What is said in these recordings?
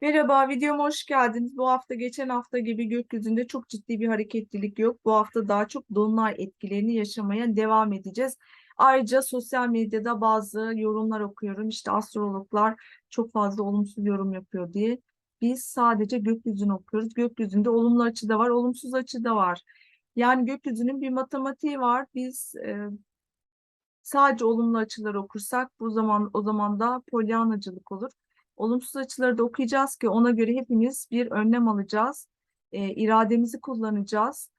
Merhaba, videoma hoş geldiniz. Bu hafta geçen hafta gibi gökyüzünde çok ciddi bir hareketlilik yok. Bu hafta daha çok dolunay etkilerini yaşamaya devam edeceğiz. Ayrıca sosyal medyada bazı yorumlar okuyorum. İşte astrologlar çok fazla olumsuz yorum yapıyor diye. Biz sadece gökyüzünü okuyoruz. Gökyüzünde olumlu açı da var, olumsuz açı da var. Yani gökyüzünün bir matematiği var. Biz e, sadece olumlu açıları okursak bu zaman o zaman da polyanacılık olur. Olumsuz açıları da okuyacağız ki ona göre hepimiz bir önlem alacağız. E, irademizi kullanacağız.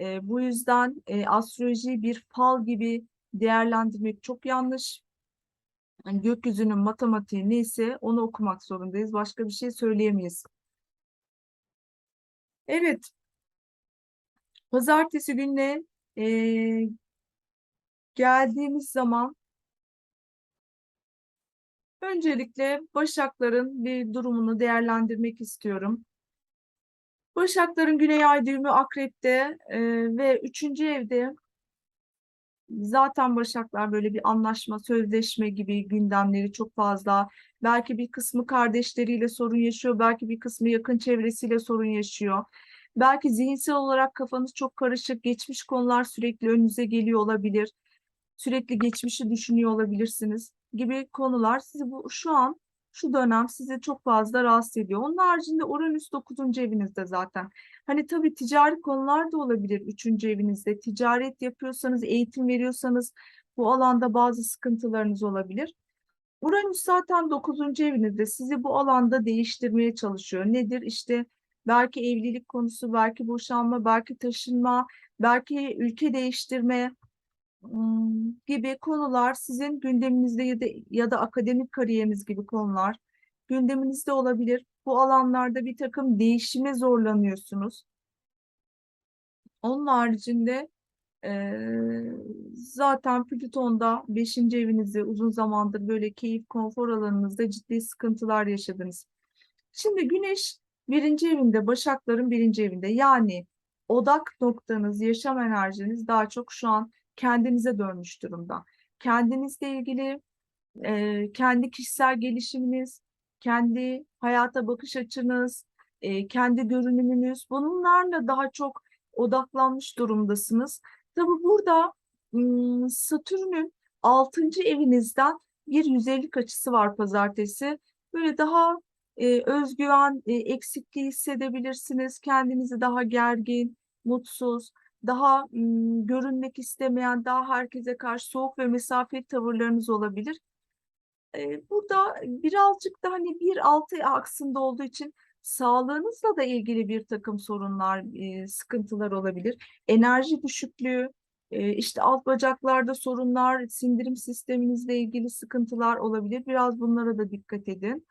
E, bu yüzden e, astrolojiyi bir fal gibi değerlendirmek çok yanlış. Yani gökyüzünün matematiği neyse onu okumak zorundayız. Başka bir şey söyleyemeyiz. Evet, pazartesi gününe e, geldiğimiz zaman öncelikle Başakların bir durumunu değerlendirmek istiyorum. Başakların Güney Ay düğümü Akrep'te e, ve üçüncü evde zaten Başaklar böyle bir anlaşma, sözleşme gibi gündemleri çok fazla. Belki bir kısmı kardeşleriyle sorun yaşıyor, belki bir kısmı yakın çevresiyle sorun yaşıyor. Belki zihinsel olarak kafanız çok karışık, geçmiş konular sürekli önünüze geliyor olabilir. Sürekli geçmişi düşünüyor olabilirsiniz gibi konular sizi bu şu an şu dönem sizi çok fazla rahatsız ediyor. Onun haricinde Uranüs 9. evinizde zaten. Hani tabii ticari konular da olabilir 3. evinizde. Ticaret yapıyorsanız, eğitim veriyorsanız bu alanda bazı sıkıntılarınız olabilir. Uranüs zaten 9. evinizde sizi bu alanda değiştirmeye çalışıyor. Nedir? İşte belki evlilik konusu, belki boşanma, belki taşınma, belki ülke değiştirme gibi konular sizin gündeminizde ya da, ya da akademik kariyeriniz gibi konular gündeminizde olabilir. Bu alanlarda bir takım değişime zorlanıyorsunuz. Onun haricinde eee, zaten Plüton'da 5. evinizde uzun zamandır böyle keyif, konfor alanınızda ciddi sıkıntılar yaşadınız. Şimdi Güneş birinci evinde, Başakların birinci evinde. Yani odak noktanız, yaşam enerjiniz daha çok şu an kendinize dönmüş durumda. Kendinizle ilgili e, kendi kişisel gelişiminiz, kendi hayata bakış açınız, e, kendi görünümünüz bunlarla daha çok odaklanmış durumdasınız. Tabii burada Satürn'ün 6. evinizden bir yüzeylik açısı var pazartesi. Böyle daha e, özgüven e, eksikliği hissedebilirsiniz. Kendinizi daha gergin, mutsuz, daha görünmek istemeyen, daha herkese karşı soğuk ve mesafeli tavırlarınız olabilir. Burada birazcık da hani bir altı aksında olduğu için sağlığınızla da ilgili bir takım sorunlar, sıkıntılar olabilir. Enerji düşüklüğü, işte alt bacaklarda sorunlar, sindirim sisteminizle ilgili sıkıntılar olabilir. Biraz bunlara da dikkat edin.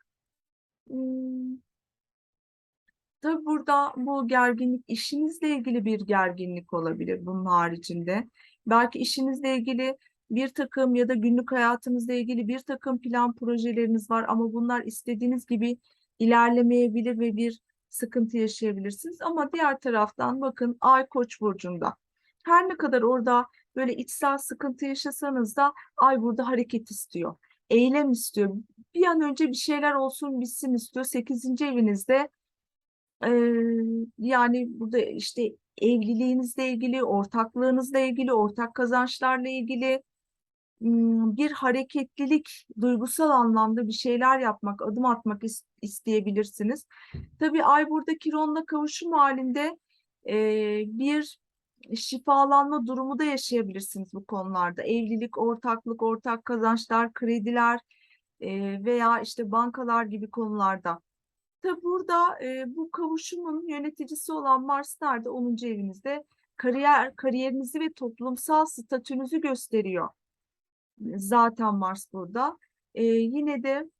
Tabii burada bu gerginlik işinizle ilgili bir gerginlik olabilir bunun haricinde. Belki işinizle ilgili bir takım ya da günlük hayatınızla ilgili bir takım plan projeleriniz var ama bunlar istediğiniz gibi ilerlemeyebilir ve bir sıkıntı yaşayabilirsiniz. Ama diğer taraftan bakın Ay Koç burcunda. Her ne kadar orada böyle içsel sıkıntı yaşasanız da Ay burada hareket istiyor. Eylem istiyor. Bir an önce bir şeyler olsun bitsin istiyor. Sekizinci evinizde yani burada işte evliliğinizle ilgili, ortaklığınızla ilgili, ortak kazançlarla ilgili bir hareketlilik, duygusal anlamda bir şeyler yapmak, adım atmak is- isteyebilirsiniz. Tabii Ay burada Kiron'la kavuşum halinde bir şifalanma durumu da yaşayabilirsiniz bu konularda. Evlilik, ortaklık, ortak kazançlar, krediler veya işte bankalar gibi konularda. Tabi burada e, bu kavuşumun yöneticisi olan Mars nerede? 10. evinizde kariyer kariyerinizi ve toplumsal statünüzü gösteriyor. Zaten Mars burada. E, yine de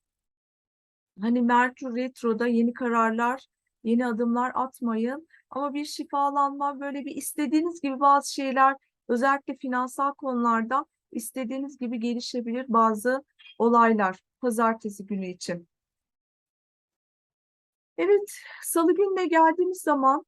hani Merkür Retro'da yeni kararlar, yeni adımlar atmayın. Ama bir şifalanma, böyle bir istediğiniz gibi bazı şeyler, özellikle finansal konularda istediğiniz gibi gelişebilir bazı olaylar pazartesi günü için. Evet, Salı gününe geldiğimiz zaman,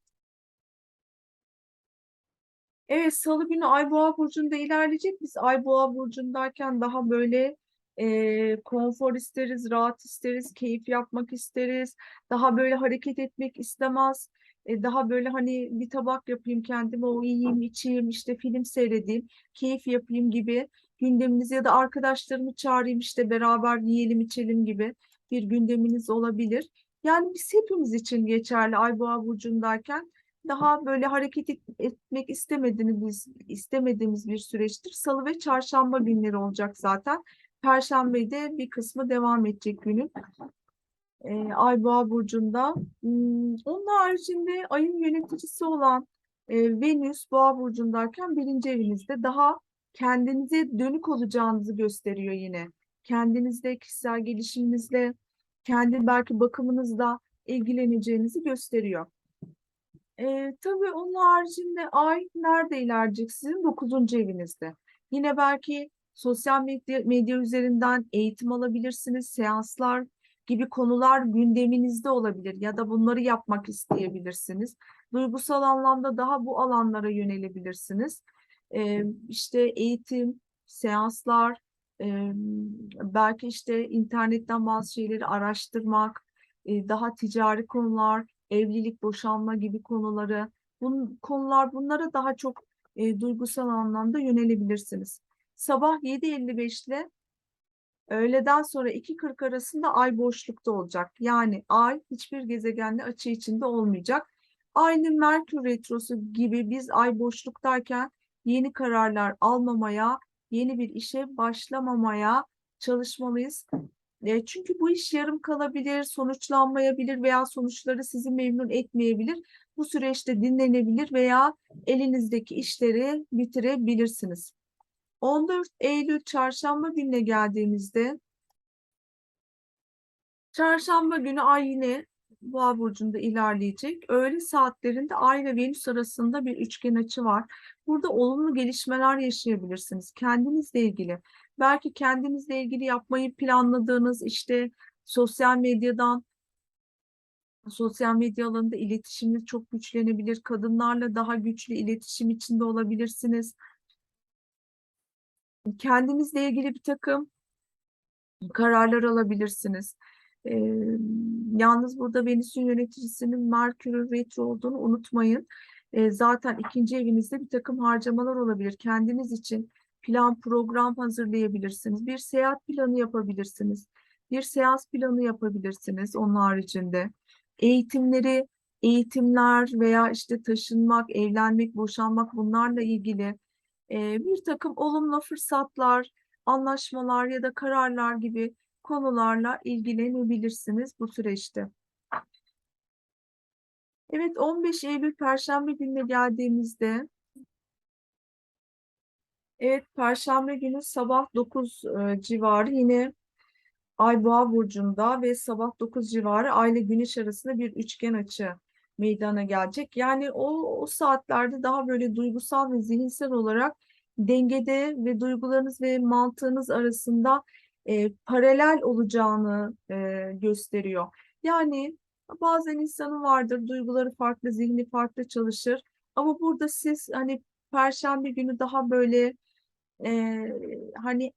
evet Salı günü Ay Boğa burcunda ilerleyecek. Biz Ay Boğa burcundayken daha böyle e, konfor isteriz, rahat isteriz, keyif yapmak isteriz. Daha böyle hareket etmek istemez. E, daha böyle hani bir tabak yapayım kendime, o yiyeyim, içeyim, işte film seyredeyim, keyif yapayım gibi gündeminiz ya da arkadaşlarımı çağırayım işte beraber yiyelim, içelim gibi bir gündeminiz olabilir. Yani biz hepimiz için geçerli Ay Boğa burcundayken daha böyle hareket et- etmek istemediğimiz istemediğimiz bir süreçtir. Salı ve çarşamba günleri olacak zaten. Perşembede bir kısmı devam edecek günün. Ee, Ay Boğa burcunda. Hmm, onun haricinde ayın yöneticisi olan e, Venüs Boğa burcundayken birinci evinizde daha kendinize dönük olacağınızı gösteriyor yine. Kendinizle, kişisel gelişiminizle, kendi belki bakımınızla ilgileneceğinizi gösteriyor. Ee, tabii onun haricinde ay nerede ilerleyecek sizin? Dokuzuncu evinizde. Yine belki sosyal medya, medya üzerinden eğitim alabilirsiniz, seanslar gibi konular gündeminizde olabilir ya da bunları yapmak isteyebilirsiniz. Duygusal anlamda daha bu alanlara yönelebilirsiniz. Ee, işte eğitim, seanslar, e, belki işte internetten bazı şeyleri araştırmak, e, daha ticari konular, evlilik, boşanma gibi konuları, bun, konular bunlara daha çok e, duygusal anlamda yönelebilirsiniz. Sabah 7.55 ile öğleden sonra 2.40 arasında ay boşlukta olacak. Yani ay hiçbir gezegenle açı içinde olmayacak. Aynı Merkür Retrosu gibi biz ay boşluktayken yeni kararlar almamaya, yeni bir işe başlamamaya çalışmalıyız. E, çünkü bu iş yarım kalabilir, sonuçlanmayabilir veya sonuçları sizi memnun etmeyebilir. Bu süreçte dinlenebilir veya elinizdeki işleri bitirebilirsiniz. 14 Eylül çarşamba gününe geldiğimizde çarşamba günü ay yine Boğa burcunda ilerleyecek. Öğle saatlerinde Ay ve Venüs arasında bir üçgen açı var. Burada olumlu gelişmeler yaşayabilirsiniz kendinizle ilgili. Belki kendinizle ilgili yapmayı planladığınız işte sosyal medyadan sosyal medya alanında iletişiminiz çok güçlenebilir. Kadınlarla daha güçlü iletişim içinde olabilirsiniz. Kendinizle ilgili bir takım kararlar alabilirsiniz. Ee, yalnız burada Venüs'ün yöneticisinin Merkür'ün retro olduğunu unutmayın. Ee, zaten ikinci evinizde bir takım harcamalar olabilir. Kendiniz için plan, program hazırlayabilirsiniz. Bir seyahat planı yapabilirsiniz. Bir seans planı yapabilirsiniz onun haricinde. Eğitimleri, eğitimler veya işte taşınmak, evlenmek, boşanmak bunlarla ilgili e, bir takım olumlu fırsatlar, anlaşmalar ya da kararlar gibi konularla ilgilenebilirsiniz bu süreçte. Evet 15 Eylül Perşembe gününe geldiğimizde evet Perşembe günü sabah 9 e, civarı yine Ay Boğa burcunda ve sabah 9 civarı Ay ile Güneş arasında bir üçgen açı meydana gelecek. Yani o, o saatlerde daha böyle duygusal ve zihinsel olarak dengede ve duygularınız ve mantığınız arasında e, paralel olacağını e, gösteriyor. Yani bazen insanın vardır duyguları farklı, zihni farklı çalışır. Ama burada siz hani Perşembe günü daha böyle e, hani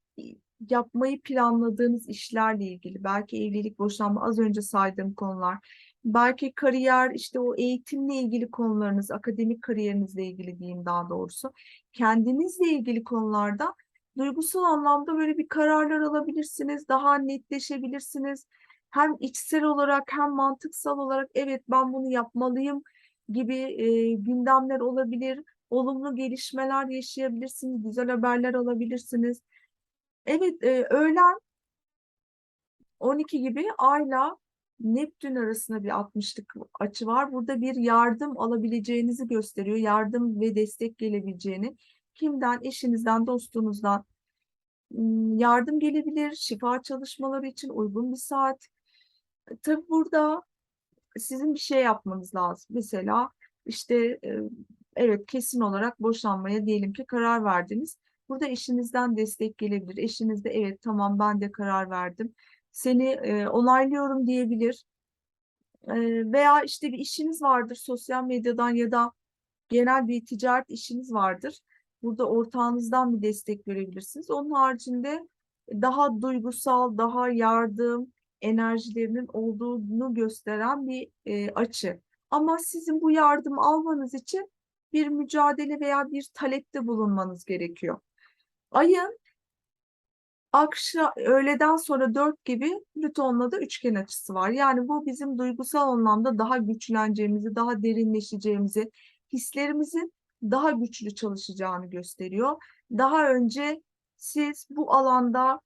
yapmayı planladığınız işlerle ilgili belki evlilik, boşanma az önce saydığım konular belki kariyer işte o eğitimle ilgili konularınız akademik kariyerinizle ilgili diyeyim daha doğrusu kendinizle ilgili konularda duygusal anlamda böyle bir kararlar alabilirsiniz daha netleşebilirsiniz hem içsel olarak hem mantıksal olarak evet ben bunu yapmalıyım gibi e, gündemler olabilir olumlu gelişmeler yaşayabilirsiniz güzel haberler alabilirsiniz Evet, e, öğlen 12 gibi Ayla Neptün arasında bir 60'lık açı var. Burada bir yardım alabileceğinizi gösteriyor. Yardım ve destek gelebileceğini. Kimden? Eşinizden, dostunuzdan yardım gelebilir. Şifa çalışmaları için uygun bir saat. Tabii burada sizin bir şey yapmanız lazım. Mesela işte e, evet kesin olarak boşanmaya diyelim ki karar verdiniz. Burada eşinizden destek gelebilir. Eşiniz de evet tamam ben de karar verdim. Seni e, onaylıyorum diyebilir. E, veya işte bir işiniz vardır sosyal medyadan ya da genel bir ticaret işiniz vardır. Burada ortağınızdan bir destek görebilirsiniz. Onun haricinde daha duygusal, daha yardım enerjilerinin olduğunu gösteren bir e, açı. Ama sizin bu yardım almanız için bir mücadele veya bir talepte bulunmanız gerekiyor. Ayın akşam öğleden sonra 4 gibi Plüton'la da üçgen açısı var. Yani bu bizim duygusal anlamda daha güçleneceğimizi, daha derinleşeceğimizi, hislerimizin daha güçlü çalışacağını gösteriyor. Daha önce siz bu alanda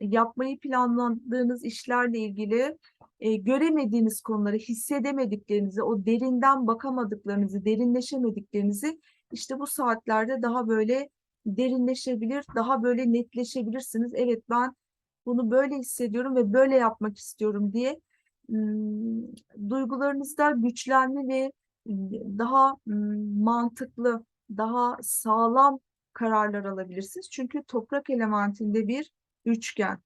yapmayı planladığınız işlerle ilgili e, göremediğiniz konuları, hissedemediklerinizi, o derinden bakamadıklarınızı, derinleşemediklerinizi işte bu saatlerde daha böyle derinleşebilir, daha böyle netleşebilirsiniz. Evet ben bunu böyle hissediyorum ve böyle yapmak istiyorum diye ım, duygularınızda güçlenme ve daha ım, mantıklı, daha sağlam kararlar alabilirsiniz. Çünkü toprak elementinde bir üçgen.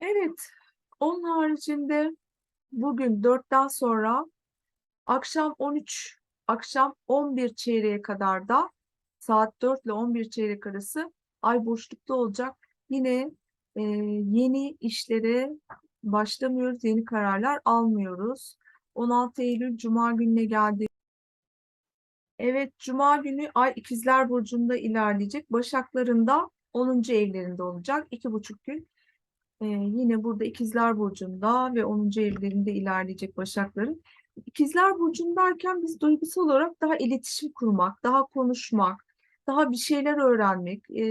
Evet, onun haricinde bugün 4'ten sonra akşam 13, akşam 11 çeyreğe kadar da saat 4 ile 11 çeyrek arası ay boşlukta olacak. Yine e, yeni işlere başlamıyoruz, yeni kararlar almıyoruz. 16 Eylül Cuma gününe geldi. Evet, Cuma günü Ay İkizler Burcu'nda ilerleyecek. Başakların da 10. evlerinde olacak. İki buçuk gün. Ee, yine burada İkizler Burcu'nda ve 10. evlerinde ilerleyecek Başakların. İkizler Burcu'ndayken biz duygusal olarak daha iletişim kurmak, daha konuşmak, daha bir şeyler öğrenmek, e,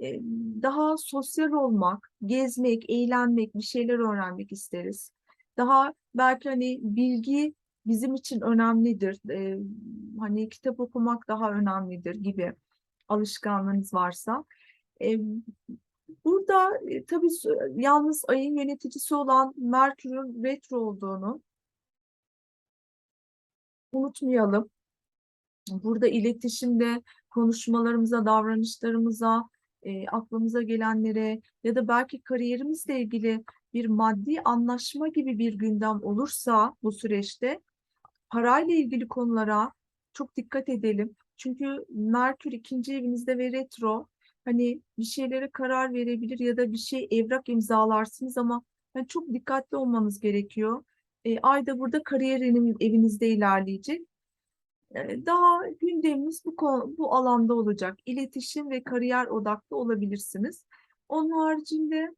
e, daha sosyal olmak, gezmek, eğlenmek, bir şeyler öğrenmek isteriz. Daha belki hani bilgi bizim için önemlidir. E, hani kitap okumak daha önemlidir gibi alışkanlığınız varsa. E, burada e, tabii yalnız ayın yöneticisi olan Merkür'ün retro olduğunu unutmayalım. Burada iletişimde konuşmalarımıza, davranışlarımıza, e, aklımıza gelenlere ya da belki kariyerimizle ilgili bir maddi anlaşma gibi bir gündem olursa bu süreçte parayla ilgili konulara çok dikkat edelim. Çünkü Merkür ikinci evinizde ve retro hani bir şeylere karar verebilir ya da bir şey evrak imzalarsınız ama yani çok dikkatli olmanız gerekiyor. E, ay da burada kariyer evinizde ilerleyecek. E, daha gündemimiz bu, konu, bu alanda olacak. İletişim ve kariyer odaklı olabilirsiniz. Onun haricinde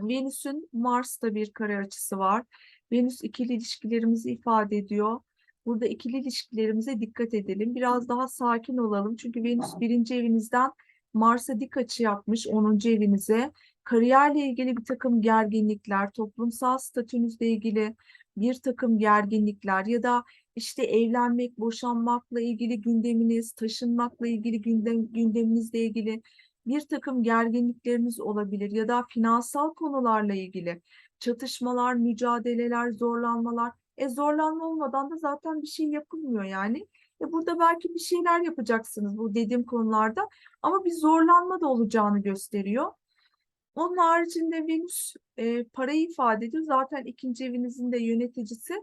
Venüs'ün Mars'ta bir kare açısı var. Venüs ikili ilişkilerimizi ifade ediyor. Burada ikili ilişkilerimize dikkat edelim. Biraz daha sakin olalım. Çünkü Venüs birinci evinizden Mars'a dik açı yapmış 10. evinize. Kariyerle ilgili bir takım gerginlikler, toplumsal statünüzle ilgili bir takım gerginlikler ya da işte evlenmek, boşanmakla ilgili gündeminiz, taşınmakla ilgili gündem, gündeminizle ilgili bir takım gerginlikleriniz olabilir ya da finansal konularla ilgili çatışmalar, mücadeleler, zorlanmalar. E zorlanma olmadan da zaten bir şey yapılmıyor yani. E burada belki bir şeyler yapacaksınız bu dediğim konularda ama bir zorlanma da olacağını gösteriyor. Onun haricinde Venüs e, parayı ifade ediyor. Zaten ikinci evinizin de yöneticisi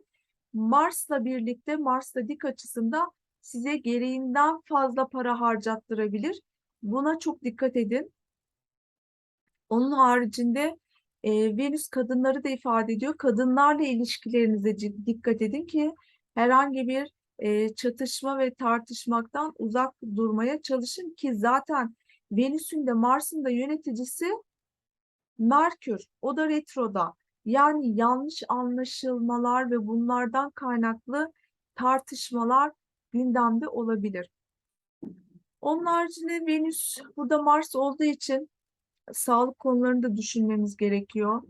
Mars'la birlikte Mars'la dik açısında size gereğinden fazla para harcattırabilir. Buna çok dikkat edin. Onun haricinde e, Venüs kadınları da ifade ediyor. Kadınlarla ilişkilerinize dikkat edin ki herhangi bir e, çatışma ve tartışmaktan uzak durmaya çalışın ki zaten Venüs'ün de Mars'ın da yöneticisi Merkür. O da retroda. Yani yanlış anlaşılmalar ve bunlardan kaynaklı tartışmalar gündemde olabilir. Onun haricinde Venüs burada Mars olduğu için sağlık konularını da düşünmemiz gerekiyor.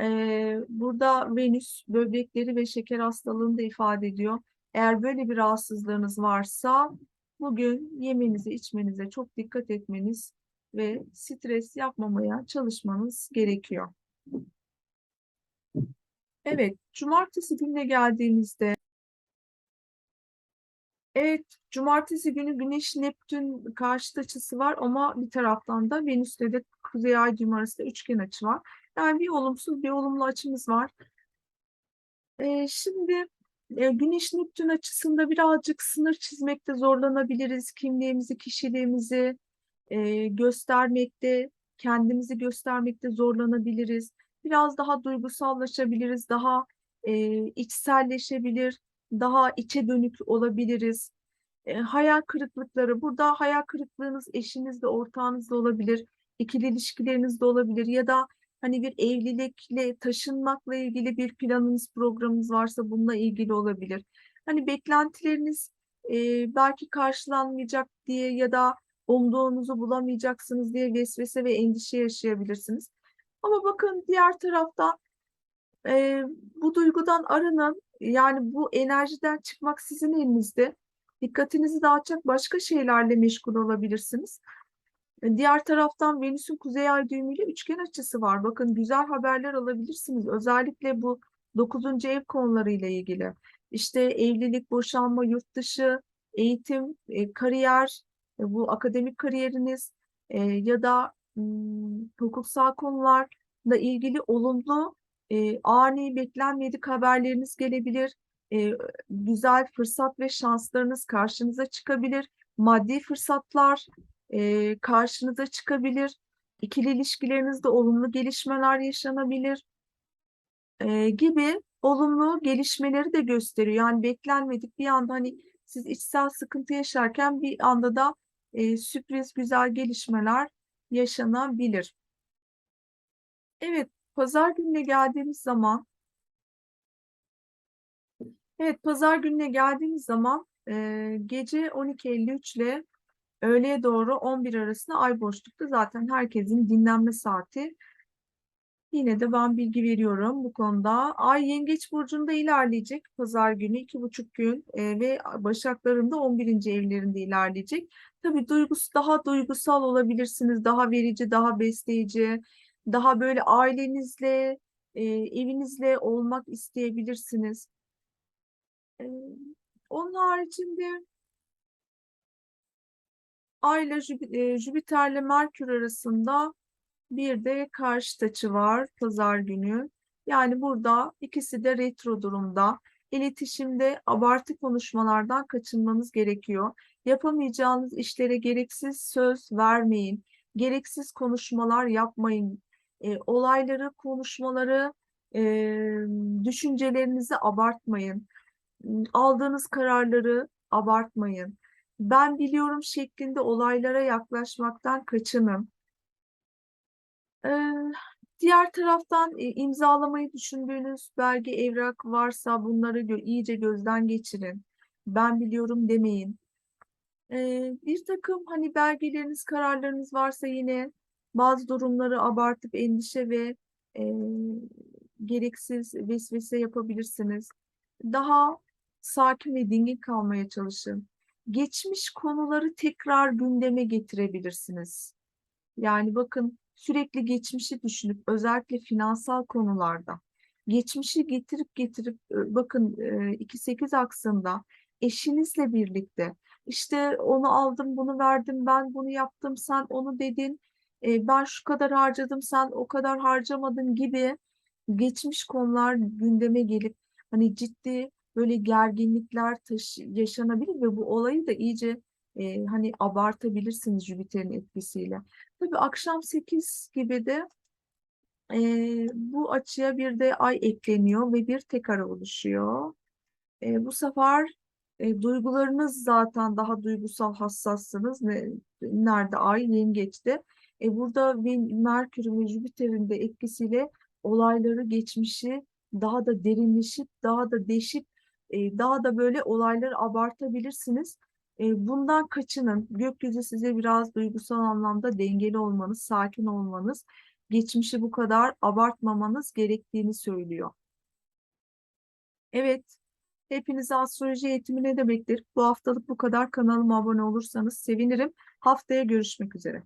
Ee, burada Venüs böbrekleri ve şeker hastalığını da ifade ediyor. Eğer böyle bir rahatsızlığınız varsa bugün yemenize, içmenize çok dikkat etmeniz ve stres yapmamaya çalışmanız gerekiyor. Evet, cumartesi gününe geldiğimizde Evet, cumartesi günü Güneş Neptün karşıt açısı var ama bir taraftan da Venüs'te de Kuzey Ay düğümü arasında üçgen açı var. Yani bir olumsuz bir olumlu açımız var. Ee, şimdi E, Güneş Neptün açısında birazcık sınır çizmekte zorlanabiliriz. Kimliğimizi, kişiliğimizi e, göstermekte, kendimizi göstermekte zorlanabiliriz. Biraz daha duygusallaşabiliriz, daha e, içselleşebilir, daha içe dönük olabiliriz. E, hayal kırıklıkları, burada hayal kırıklığınız eşinizle, ortağınızla olabilir, ikili ilişkilerinizde olabilir ya da hani bir evlilikle, taşınmakla ilgili bir planınız, programınız varsa bununla ilgili olabilir. Hani beklentileriniz e, belki karşılanmayacak diye ya da umduğunuzu bulamayacaksınız diye vesvese ve endişe yaşayabilirsiniz. Ama bakın diğer taraftan e, bu duygudan arının, yani bu enerjiden çıkmak sizin elinizde. Dikkatinizi dağıtacak başka şeylerle meşgul olabilirsiniz. E, Diğer taraftan Venüs'ün kuzey ay düğümüyle üçgen açısı var. Bakın güzel haberler alabilirsiniz. Özellikle bu 9. ev konularıyla ilgili. İşte evlilik, boşanma, yurt dışı, eğitim, e, kariyer, e, bu akademik kariyeriniz ya da hukuksal konularla ilgili olumlu, e, ani, beklenmedik haberleriniz gelebilir. E, güzel fırsat ve şanslarınız karşınıza çıkabilir. Maddi fırsatlar e, karşınıza çıkabilir. İkili ilişkilerinizde olumlu gelişmeler yaşanabilir e, gibi olumlu gelişmeleri de gösteriyor. Yani beklenmedik bir anda hani siz içsel sıkıntı yaşarken bir anda da e, sürpriz güzel gelişmeler yaşanabilir. Evet, pazar gününe geldiğimiz zaman Evet, pazar gününe geldiğimiz zaman e, gece 12.53 ile öğleye doğru 11 arasında ay boşlukta zaten herkesin dinlenme saati. Yine de ben bilgi veriyorum bu konuda. Ay Yengeç Burcu'nda ilerleyecek pazar günü iki buçuk gün e, ve Başaklar'ın da 11. evlerinde ilerleyecek. Tabii duygusu daha duygusal olabilirsiniz, daha verici, daha besleyici, daha böyle ailenizle, e, evinizle olmak isteyebilirsiniz. E, onun haricinde Ay ile Jüp- e, Jüpiter'le Merkür arasında bir de karşıt açı var pazar günü. Yani burada ikisi de retro durumda. İletişimde abartı konuşmalardan kaçınmanız gerekiyor. Yapamayacağınız işlere gereksiz söz vermeyin. Gereksiz konuşmalar yapmayın. E, olayları, konuşmaları, e, düşüncelerinizi abartmayın. Aldığınız kararları abartmayın. Ben biliyorum şeklinde olaylara yaklaşmaktan kaçının. Ee, diğer taraftan e, imzalamayı düşündüğünüz belge evrak varsa bunları gö- iyice gözden geçirin. Ben biliyorum demeyin. Ee, bir takım hani belgeleriniz, kararlarınız varsa yine bazı durumları abartıp endişe ve e, gereksiz vesvese yapabilirsiniz. Daha sakin ve dingin kalmaya çalışın. Geçmiş konuları tekrar gündeme getirebilirsiniz. Yani bakın sürekli geçmişi düşünüp özellikle finansal konularda geçmişi getirip getirip e, bakın e, 2-8 aksında eşinizle birlikte işte onu aldım bunu verdim ben bunu yaptım sen onu dedin e, ben şu kadar harcadım sen o kadar harcamadın gibi geçmiş konular gündeme gelip hani ciddi böyle gerginlikler taşı yaşanabilir ve bu olayı da iyice e, hani abartabilirsiniz Jüpiter'in etkisiyle. Tabii akşam 8 gibi de e, bu açıya bir de ay ekleniyor ve bir tek ara oluşuyor. E, bu sefer e, duygularınız zaten daha duygusal hassassınız. Ne, nerede ay yengeçte. E, burada Merkür'ün ve Jüpiter'in de etkisiyle olayları, geçmişi daha da derinleşip, daha da deşip, e, daha da böyle olayları abartabilirsiniz. E, bundan kaçının. Gökyüzü size biraz duygusal anlamda dengeli olmanız, sakin olmanız, geçmişi bu kadar abartmamanız gerektiğini söylüyor. Evet, hepinize astroloji eğitimi ne demektir? Bu haftalık bu kadar. Kanalıma abone olursanız sevinirim. Haftaya görüşmek üzere.